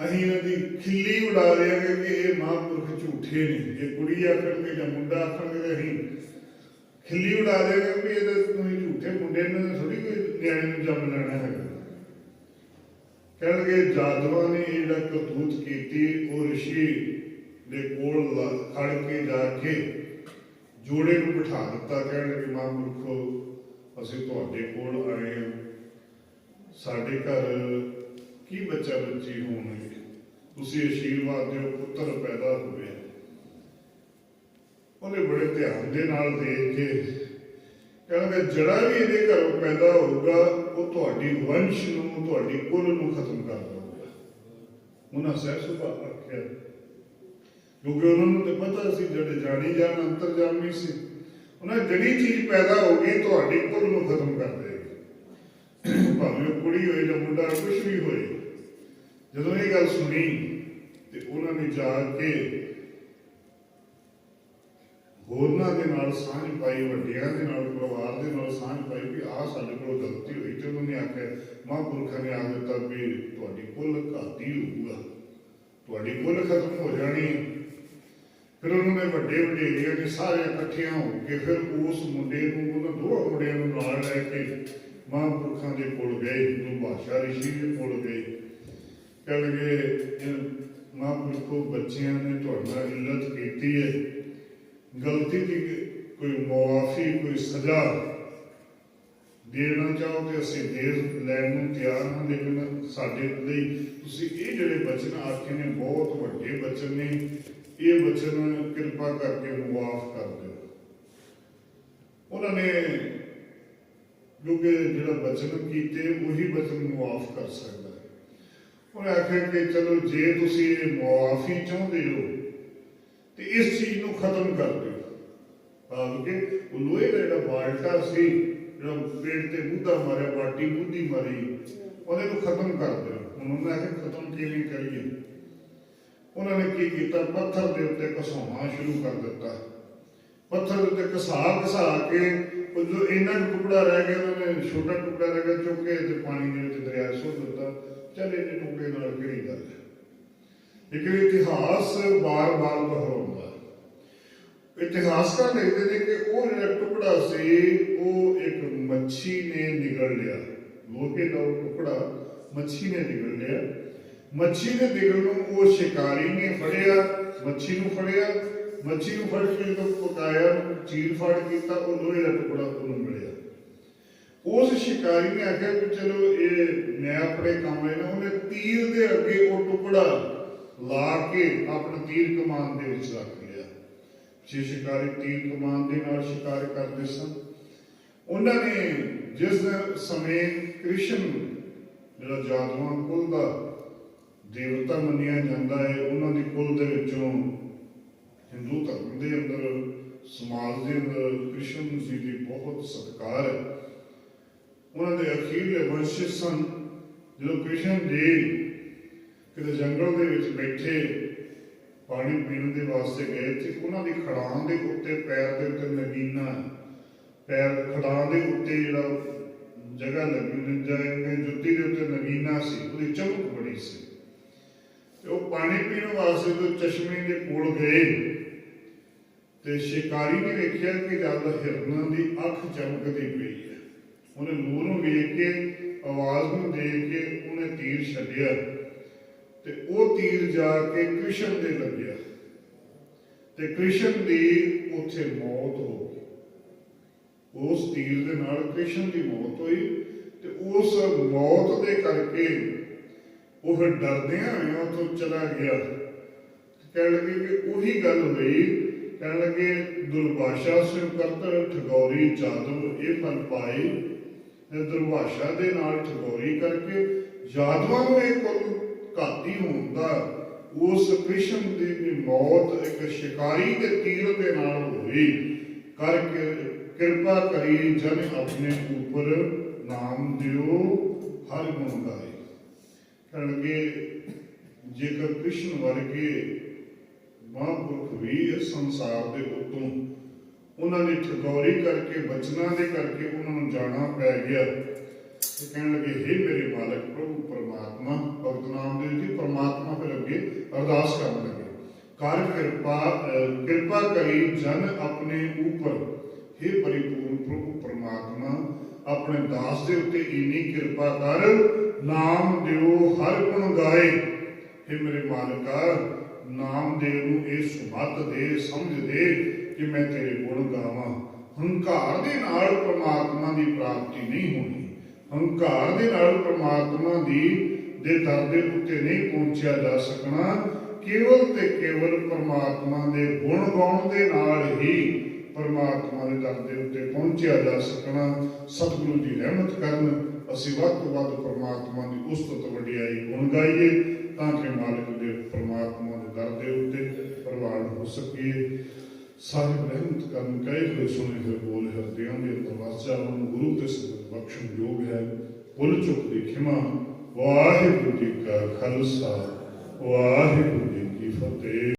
ਅਸੀਂ ਇਹਨਾਂ ਦੀ ਖਿੱਲੀ ਉਡਾ ਦਿਆਂਗੇ ਕਿ ਇਹ ਮਹਾਂਪੁਰਖ ਝੂਠੇ ਨੇ। ਜੇ ਕੁੜੀ ਆਖਣਗੇ ਜਾਂ ਮੁੰਡਾ ਆਖਣਗੇ ਤੇ ਅਸੀਂ ਖਿੱਲੀ ਉਡਾ ਦਿਆਂਗੇ ਵੀ ਇਹਦੇ ਤੁਸੀਂ ਝੂਠੇ ਮੁੰਡੇ ਨੇ ਥੋੜੀ ਕੋਈ ਨਿਆਣੇ ਨੂੰ ਜੰਮ ਲੈਣਾ ਹੈਗਾ। ਕਹਿਣਗੇ ਜਾਦਵਾਂ ਨੇ ਜਿਹੜਾ ਕਰਤੂਤ ਕੀਤੀ, ਉਹ ਰਿਸ਼ੀ ਦੇ ਕੋਲ ਖੜ ਕੇ ਜਾ ਕੇ ਜੋੜੇ ਨੂੰ ਬਿਠਾ ਦਿੱਤਾ। ਕਹਿਣਗੇ, ਮਾਂ ਮਹਾਂਪੁਰਖੋ ਅਸੀਂ ਤੁਹਾਡੇ ਕੋਲ ਆਏ ਹਾਂ। ਸਾਡੇ ਘਰ ਕੀ ਬੱਚਾ ਬੱਚੀ ਹੋਣਗੇ? ਤੁਸੀਂ ਆਸ਼ੀਰਵਾਦ ਦਿਓ, ਪੁੱਤਰ ਪੈਦਾ ਹੋਵੇ। ਉਹਨੇ ਬੜੇ ਧਿਆਨ ਦੇ ਨਾਲ ਦੇਖ ਕੇ ਕਹਿੰਦਾ ਜਿਹੜਾ ਵੀ ਇਹਦੇ ਘਰੋਂ ਪੈਦਾ ਹੋਊਗਾ ਉਹ ਤੁਹਾਡੀ ਵੰਸ਼ ਨੂੰ, ਤੁਹਾਡੀ ਕੁਲ ਨੂੰ ਖਤਮ ਕਰ ਦੇਊਗਾ ਉਹਨਾਂ ਸਹਿ ਸੁਭਾ ਰੱਖਿਆ ਕਿਉਂਕਿ ਉਹਨਾਂ ਨੂੰ ਤੇ ਪਤਾ ਸੀ ਜਿਹੜੇ ਜਾਣੀ ਜਾਣ, ਅੰਤਰਜਾਮੀ ਸੀ। ਉਹਨਾਂ ਜਿਹੜੀ ਚੀਜ਼ ਪੈਦਾ ਹੋ ਗਈ, ਤੁਹਾਡੀ ਕੁੱਲ ਨੂੰ ਖਤਮ ਕਰ ਦੇਗੀ। ਭਾਵੇਂ ਉਹ ਕੁੜੀ ਹੋਏ ਜਾਂ ਮੁੰਡਾ ਕੁਝ ਵੀ ਹੋਏ। ਜਦੋਂ ਇਹ ਗੱਲ ਸੁਣੀ, ਤੇ ਉਹਨਾਂ ਨੇ ਜਾ ਕੇ ਹੋਰਨਾਂ ਦੇ ਨਾਲ ਸਾਂਝ ਪਾਈ, ਵੱਡਿਆਂ ਦੇ ਨਾਲ, ਪਰਿਵਾਰ ਦੇ ਨਾਲ ਸਾਂਝ ਪਾਈ ਵੀ ਆਹ ਸਾਡੇ ਕੋਲ ਗਲਤੀ ਹੋਈ। ਤੇ ਉਹਨਾਂ ਨੇ ਆਖਿਆ, ਮਹਾਂਪੁਰਖਾਂ ਨੇ ਆਖ ਦਿੱਤਾ ਵੀ ਤੁਹਾਡੀ ਕੁੱਲ ਘਾਤੀ ਹੋਊਗਾ। ਤੁਹਾਡੀ ਕੁੱਲ ਖਤਮ ਹੋ ਜਾਣੀ ਫਿਰ ਉਹਨਾਂ ਨੇ ਵੱਡੇ ਵਡੇਰਿਆਂ ਨੇ ਸਾਰੇ ਇਕੱਠਿਆਂ ਹੋ ਕੇ ਫਿਰ ਉਸ ਮੁੰਡੇ ਨੂੰ, ਉਹਨਾਂ ਦੋਹਾਂ ਮੁੰਡਿਆਂ ਨੂੰ ਨਾਲ ਲੈ ਕੇ ਮਹਾਂਪੁਰਖਾਂ ਦੇ ਕੋਲ ਗਏ, ਹਿੰਦੂ ਬਾਦਸ਼ਾਹ ਰਿਸ਼ੀ ਦੇ ਕੋਲ ਗਏ। ਕਹਿੰਦੇ ਇਹ ਮਹਾਂਪੁਰਖੋ ਬੱਚਿਆਂ ਨੇ ਤੁਹਾਡਾ ਇੱਜ਼ਤ ਕੀਤੀ ਹੈ। ਗਲਤੀ ਦੀ ਕੋਈ ਮੁਆਫੀ, ਕੋਈ ਸਜ਼ਾ ਦੇਣਾ ਚਾਹੋ ਤੇ ਅਸੀਂ ਦੇ ਲੈਣ ਨੂੰ ਤਿਆਰ ਹਾਂ, ਲੇਕਿਨ ਸਾਡੇ ਲਈ ਤੁਸੀਂ ਇਹ ਜਿਹੜੇ ਬਚਨ ਆਖੇ ਨੇ, ਬਹੁਤ ਵੱਡੇ ਬਚਨ ਨੇ। ਇਹ ਬਚਨ ਕਿਰਪਾ ਕਰਕੇ ਮੁਆਫ ਕਰ ਦਿਓ। ਉਹਨਾਂ ਨੇ ਕਿਉਂਕਿ ਜਿਹੜਾ ਬਚਨ ਕੀਤੇ, ਉਹੀ ਬਚਨ ਮੁਆਫ ਕਰ ਸਕਦਾ ਹੈ। ਉਹਨੇ ਆਖਿਆ ਕਿ ਚਲੋ, ਜੇ ਤੁਸੀਂ ਇਹ ਮੁਆਫੀ ਚਾਹੁੰਦੇ ਹੋ ਤੇ ਇਸ ਚੀਜ਼ ਨੂੰ ਖਤਮ ਕਰ ਦਿਓ। ਭਾਵ ਕਿ ਉਹ ਲੋਹੇ ਦਾ ਜਿਹੜਾ ਬਾਲਟਾ ਸੀ, ਜਿਹੜਾ ਪੇੜ ਤੇ ਬੁੱਧਾ ਮਾਰਿਆ, ਬਾਟੀ ਬੁੱਧੀ ਮਾਰੀ, ਉਹਦੇ ਨੂੰ ਖਤਮ ਕਰ ਦਿਓ। ਹੁਣ ਉਹਨਾਂ ਨੇ ਖਤਮ ਕਿਵੇਂ ਕਰੀਏ? ਉਹਨਾਂ ਨੇ ਕੀ ਕੀਤਾ? ਪੱਥਰ ਦੇ ਉੱਤੇ ਘਸਾਉਣਾ ਸ਼ੁਰੂ ਕਰ ਦਿੱਤਾ। ਪੱਥਰ ਦੇ ਉੱਤੇ ਘਸਾ ਘਸਾ ਕੇ ਉਹ ਜੋ ਇੰਨਾ ਟੁਕੜਾ ਰਹਿ ਗਿਆ, ਉਹਨਾਂ ਨੇ ਛੋਟਾ ਟੁਕੜਾ ਰਹਿ ਗਿਆ, ਚੁੱਕ ਕੇ ਤੇ ਪਾਣੀ ਦੇ ਵਿੱਚ ਦਰਿਆ ਸੁੱਟ ਦਿੱਤਾ। ਚੱਲੇ ਜੇ ਟੁਕੜੇ ਨਾਲ ਕਿਹੜੀ ਗੱਲ ਹੈ ਲੇਕਿਨ ਇਤਿਹਾਸ ਬਾਰ-ਬਾਰ ਦੁਹਰਾਉਂਦਾ ਇਤਿਹਾਸਕਾਰ ਲਿਖਦੇ ਨੇ ਕਿ ਉਹ ਜਿਹੜਾ ਟੁਕੜਾ ਸੀ, ਉਹ ਇੱਕ ਮੱਛੀ ਨੇ ਨਿਗਲ ਲਿਆ। ਲੋਹੇ ਦਾ ਟੁਕੜਾ ਮੱਛੀ ਨੇ ਨਿਗਲ ਲਿਆ। ਮੱਛੀ ਦੇ ਨਿਗਲ ਨੂੰ ਉਹ ਸ਼ਿਕਾਰੀ ਨੇ ਫੜਿਆ, ਮੱਛੀ ਨੂੰ ਫੜਿਆ। ਮੱਛੀ ਨੂੰ ਫੜ ਕੇ ਜਦੋਂ ਪਕਾਇਆ, ਚੀਰ ਫੜ ਕੀਤਾ, ਉਹ ਲੋਹੇ ਦਾ ਟੁਕੜਾ ਉਹਨੂੰ ਮਿਲਿਆ। ਉਸ ਸ਼ਿਕਾਰੀ ਨੇ ਆਖਿਆ ਕਿ ਚਲੋ ਇਹ ਮੈਂ ਆਪਣੇ ਕੰਮ ਲੈਣਾ ਉਹਨੇ ਤੀਰ ਦੇ ਅੱਗੇ ਉਹ ਟੁਕੜਾ ਲਾ ਕੇ ਆਪਣੇ ਤੀਰ ਕਮਾਨ ਦੇ ਵਿੱਚ ਰੱਖ ਲਿਆ। ਜੇ ਸ਼ਿਕਾਰੀ ਤੀਰ ਕਮਾਨ ਦੇ ਨਾਲ ਸ਼ਿਕਾਰ ਕਰਦੇ ਸਨ। ਉਹਨਾਂ ਨੇ ਜਿਸ ਸਮੇਂ ਕ੍ਰਿਸ਼ਨ ਜਿਹੜਾ ਜਾਦੂਆਂ ਕੁਲ ਦਾ ਦੇਵਤਾ ਮੰਨਿਆ ਜਾਂਦਾ ਹੈ, ਉਹਨਾਂ ਦੀ ਕੁਲ ਦੇ ਵਿੱਚੋਂ ਹਿੰਦੂ ਧਰਮ ਦੇ ਅੰਦਰ, ਸਮਾਜ ਦੇ ਅੰਦਰ ਕ੍ਰਿਸ਼ਨ ਜੀ ਦੀ ਬਹੁਤ ਸਤਿਕਾਰ ਹੈ। ਉਹਨਾਂ ਦੇ ਅਖੀਰਲੇ ਵੰਸ਼ ਸਨ। ਜਦੋਂ ਕ੍ਰਿਸ਼ਨ ਜੀ ਕਿਤੇ ਜੰਗਲ ਦੇ ਵਿੱਚ ਬੈਠੇ ਪਾਣੀ ਪੀਣ ਦੇ ਵਾਸਤੇ ਗਏ ਤੇ ਉਹਨਾਂ ਦੀ ਖੜਾਂ ਦੇ ਉੱਤੇ ਪੈਰ ਦੇ ਉੱਤੇ ਨਗੀਨਾ ਪੈਰ ਖੜਾਂ ਦੇ ਉੱਤੇ ਜਿਹੜਾ ਜਗ੍ਹਾ ਲੱਗੀ ਹੁੰਦੀ ਜੁੱਤੀ ਦੇ ਉੱਤੇ ਨਗੀਨਾ ਸੀ, ਉਹਦੀ ਚਮਕ ਬੜੀ ਸੀ। ਤੇ ਉਹ ਪਾਣੀ ਪੀਣ ਵਾਸਤੇ ਜਦੋਂ ਚਸ਼ਮੇ ਦੇ ਕੋਲ ਗਏ ਤੇ ਸ਼ਿਕਾਰੀ ਨੇ ਵੇਖਿਆ ਕਿ ਜਦ ਹਿਰਨਾਂ ਦੀ ਅੱਖ ਚਮਕਦੀ ਪਈ ਹੈ, ਉਹਨੇ ਨੂਰ ਨੂੰ ਵੇਖ ਕੇ, ਆਵਾਜ਼ ਨੂੰ ਦੇਖ ਕੇ ਉਹਨੇ ਤੀਰ ਛੱਡਿਆ। ਤੇ ਉਹ ਤੀਰ ਜਾ ਕੇ ਕ੍ਰਿਸ਼ਨ ਦੇ ਲੱਗਿਆ। ਤੇ ਕ੍ਰਿਸ਼ਨ ਦੀ ਉੱਥੇ ਮੌਤ ਹੋ ਗਈ। ਉਸ ਤੀਰ ਦੇ ਨਾਲ ਕ੍ਰਿਸ਼ਨ ਦੀ ਮੌਤ ਹੋਈ ਤੇ ਉਸ ਮੌਤ ਦੇ ਕਰਕੇ ਉਹ ਫਿਰ ਡਰਦਿਆਂ ਹੋਇਆ ਉੱਥੋਂ ਚਲਾ ਗਿਆ। ਕਹਿਣ ਲੱਗੇ ਕਿ ਉਹੀ ਗੱਲ ਹੋਈ। ਕਹਿਣ ਲੱਗੇ, ਦੁਰਭਾਸ਼ਾ ਸਿਰ ਕਰਤ ਠਗੌਰੀ ਜਾਦਵ ਇਹ ਫਲ ਪਾਏ। ਤੇ ਦੁਰਭਾਸ਼ਾ ਦੇ ਨਾਲ ਠਗੌਰੀ ਕਰਕੇ ਜਾਦਵਾਂ ਨੂੰ ਇਹ ਕੁੱਲ ਘਾਤੀ ਹੋਣ ਉਸ ਕ੍ਰਿਸ਼ਨ ਦੀ ਵੀ ਮੌਤ ਇੱਕ ਸ਼ਿਕਾਰੀ ਦੇ ਤੀਰ ਦੇ ਨਾਲ ਹੋਈ। ਕਰਕੇ ਕਿਰਪਾ ਕਰੀ ਜਨ ਆਪਣੇ ਉੱਪਰ ਨਾਮ ਦਿਓ, ਹਰ ਗੁਣ ਗਾਏ। ਕਹਿਣਗੇ, ਜੇਕਰ ਕ੍ਰਿਸ਼ਨ ਵਰਗੇ ਮਹਾਂਪੁਰਖ ਵੀ ਇਸ ਸੰਸਾਰ ਦੇ ਉਤੋਂ ਉਹਨਾਂ ਨੇ ਠਗੌਰੀ ਕਰਕੇ, ਬਚਨਾਂ ਦੇ ਕਰਕੇ ਉਹਨਾਂ ਨੂੰ ਜਾਣਾ ਪੈ ਗਿਆ ਤੇ ਕਹਿਣ ਲੱਗੇ, ਹੇ ਮੇਰੇ ਮਾਲਕ ਪ੍ਰਭੂ, ਪਰਮਾਤਮਾ, ਭਗਤ ਨਾਮਦੇਵ ਜੀ ਪਰਮਾਤਮਾ ਫਿਰ ਅੱਗੇ ਅਰਦਾਸ ਕਰਨ ਲੱਗੇ। ਕਰ ਕਿਰਪਾ ਕਿਰਪਾ ਕਰੀ ਜਨ ਆਪਣੇ ਉੱਪਰ। ਹੇ ਪਰਿਪੂਰਨ ਪ੍ਰਭੂ, ਪਰਮਾਤਮਾ, ਆਪਣੇ ਦਾਸ ਦੇ ਉੱਤੇ ਇੰਨੀ ਕਿਰਪਾ ਕਰ, ਨਾਮ ਦਿਓ ਹਰ ਗੁਣ ਗਾਏ। ਹੇ ਮੇਰੇ ਮਾਲਕਾ, ਨਾਮ ਦੇ ਨੂੰ ਇਹ ਸੁਮਤ ਦੇ, ਸਮਝ ਦੇ ਕਿ ਮੈਂ ਤੇਰੇ ਗੁਣ ਗਾਵਾਂ। ਹੰਕਾਰ ਦੇ ਨਾਲ ਪ੍ਰਮਾਤਮਾ ਦੀ ਪ੍ਰਾਪਤੀ ਨਹੀਂ ਹੋਣੀ। ਹੰਕਾਰ ਦੇ ਨਾਲ ਪ੍ਰਮਾਤਮਾ ਦੀ ਦੇ ਦਰ ਦੇ ਉੱਤੇ ਨਹੀਂ ਪਹੁੰਚਿਆ ਜਾ ਸਕਣਾ, ਕੇਵਲ ਤੇ ਕੇਵਲ ਪ੍ਰਮਾਤਮਾ ਦੇ ਗੁਣ ਗਾਉਣ ਦੇ ਨਾਲ ਹੀ ਪਰਮਾਤਮਾ ਦੇ ਦਰ ਦੇ ਉੱਤੇ ਪਹੁੰਚਿਆ ਜਾ ਸਕਣਾ। ਸਤਿਗੁਰੂ ਦੀ ਰਹਿਮਤ ਕਰਨ ਅਸੀਂ ਵੱਧ ਤੋਂ ਵੱਧ ਪਰਮਾਤਮਾ ਦੀ ਉਸਤਤ ਵਡਿਆਈ ਗੁਣ ਗਾਈਏ, ਤਾਂ ਕਿ ਮਾਲਕ ਦੇ ਪਰਮਾਤਮਾ ਦੇ ਦਰ ਦੇ ਉੱਤੇ ਪ੍ਰਵਾਨ ਹੋ ਸਕੀਏ। ਸਾਹਿਬ ਰਹਿਮਤ ਕਰਨ ਕਹੇ ਹੋਏ ਸੁਣੇ ਹੋਏ ਬੋਲ ਹਿਰਦਿਆਂ ਦੇ ਅੰਦਰ ਵਸ ਗੁਰੂ ਤੇ ਸੰਗਤ ਬਖਸ਼ਣ ਯੋਗ ਹੈ। ਭੁੱਲ ਚੁੱਕ ਦੀ ਖਿਮਾ, ਵਾਹਿਗੁਰੂ ਜੀ ਕਾ ਖਾਲਸਾ, ਵਾਹਿਗੁਰੂ ਜੀ ਕੀ ਫਤਿਹ।